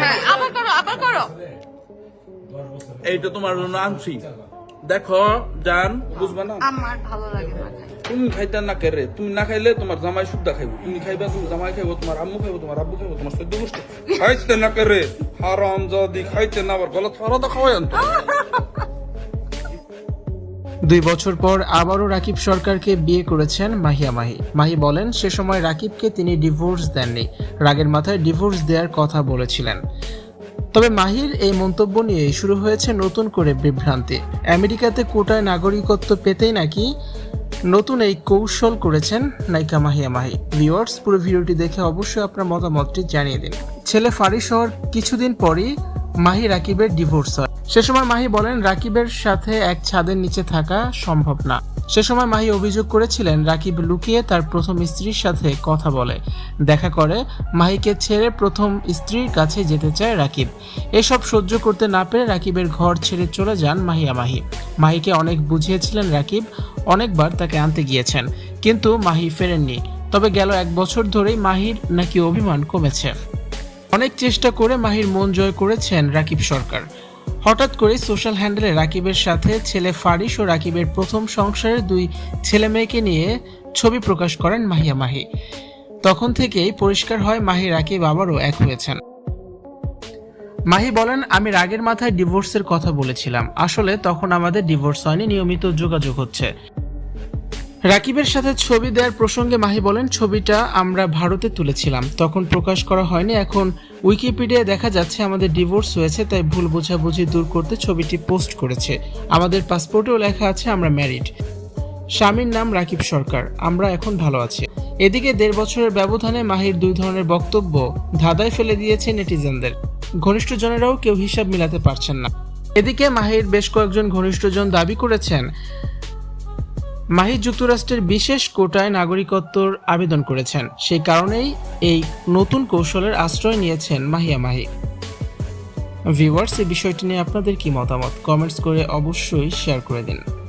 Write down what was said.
হ্যাঁ আবার করো আবার করো। এইটা তোমার জন্য আনছি দেখো জান বুঝবা না? আমার ভালো লাগে না। তুমি খাইতে না কেরে তুমি না খাইলে তোমার জামাই শুদ্ধা খাইবো। তুমি খাইবা তুমি জামাই খাইবো তোমার আম্মু খাইবো তোমার আব্বু খাইবো তোমার সদ্য গোষ্ঠ। খাইতে না কেরে হারাম যদি খাইতে না আবার গলত ফারাদা খাওয়াই আনতো। দুই বছর পর আবারও রাকিব সরকারকে বিয়ে করেছেন মাহিয়া মাহি। মাহি বলেন, সে সময় রাকিবকে তিনি ডিভোর্স দেননি। রাগের মাথায় ডিভোর্স দেওয়ার কথা বলেছিলেন। তবে মাহির এই মন্তব্য নিয়ে শুরু হয়েছে নতুন করে বিভ্রান্তি। আমেরিকাতে কোটায় নাগরিকত্ব পেতেই নাকি নতুন এই কৌশল করেছেন নায়িকা মাহিয়া মাহি। ভিউয়ার্স, পুরো ভিডিওটি দেখে অবশ্যই আপনার মতামতটি জানিয়ে দিন। ছেলে ফারিস হওয়ার কিছুদিন পরই মাহি রাকিবের ডিভোর্স হয়। সে সময় মাহি বলেন, রাকিবের সাথে এক ছাদের নিচে থাকা সম্ভব না। সে সময় মাহি অভিযোগ করেছিলেন, রাকিব লুকিয়ে তার প্রথম স্ত্রীর সাথে কথা বলে। দেখা করে মাহিকে ছেড়ে প্রথম স্ত্রীর কাছে যেতে চায় রাকিব। এসব সহ্য করতে না পেরে রাকিবের ঘর ছেড়ে চলে যান মাহিয়া মাহি। মাহিকে অনেক বুঝিয়েছিলেন রাকিব, অনেকবার তাকে আনতে গিয়েছেন, কিন্তু মাহি ফেরেননি। তবে গেল এক বছর ধরেই মাহির নাকি অভিমান কমেছে। অনেক চেষ্টা করে মাহির মন জয় করেছেন রাকিব সরকার। হঠাৎ করে সোশ্যাল হ্যান্ডেলে রাকিবের সাথে ছেলে ফারিস ও রাকিবের প্রথম সংসারের দুই ছেলে মেয়েকে নিয়ে ছবি প্রকাশ করেন মাহিয়া মাহি। তখন থেকেই পরিষ্কার হয় মাহি, রাকিব আবারও এক হয়েছেন। মাহি বলেন, আমি রাগের মাথায় ডিভোর্সের কথা বলেছিলাম। আসলে তখন আমাদের ডিভোর্স হয়নি, নিয়মিত যোগাযোগ হচ্ছে। রাকিবের সাথে ছবি দেওয়ার প্রসঙ্গে মাহি বলেন, ছবিটা আমরা ভারতে তুলেছিলাম। তখন প্রকাশ করা হয়নি। এখন উইকিপিডিয়ায় দেখা যাচ্ছে আমাদের ডিভোর্স হয়েছে, তাই ভুল বোঝাবুঝি দূর করতে ছবিটি পোস্ট করেছে। আমাদের পাসপোর্টেও লেখা আছে, আমরা ম্যারিড। স্বামীর নাম রাকিব সরকার। আমরা এখন ভালো আছি। এদিকে দেড় বছরের ব্যবধানে মাহির দুই ধরনের বক্তব্য ধাঁধায় ফেলে দিয়েছে নেটিজেনদের। ঘনিষ্ঠজনেরাও কেউ হিসাব মিলাতে পারছেন না। এদিকে মাহির বেশ কয়েকজন ঘনিষ্ঠজন দাবি করেছেন মাহি যুক্তরাষ্ট্রের বিশেষ কোটায় নাগরিকত্বর আবেদন করেছেন। সেই কারণেই এই নতুন কৌশলের আশ্রয় নিয়েছেন মাহিয়া মাহি। ভিউয়ার্স, এই বিষয়টি নিয়ে আপনাদের কি মতামত? কমেন্টস করে অবশ্যই শেয়ার করে দিন।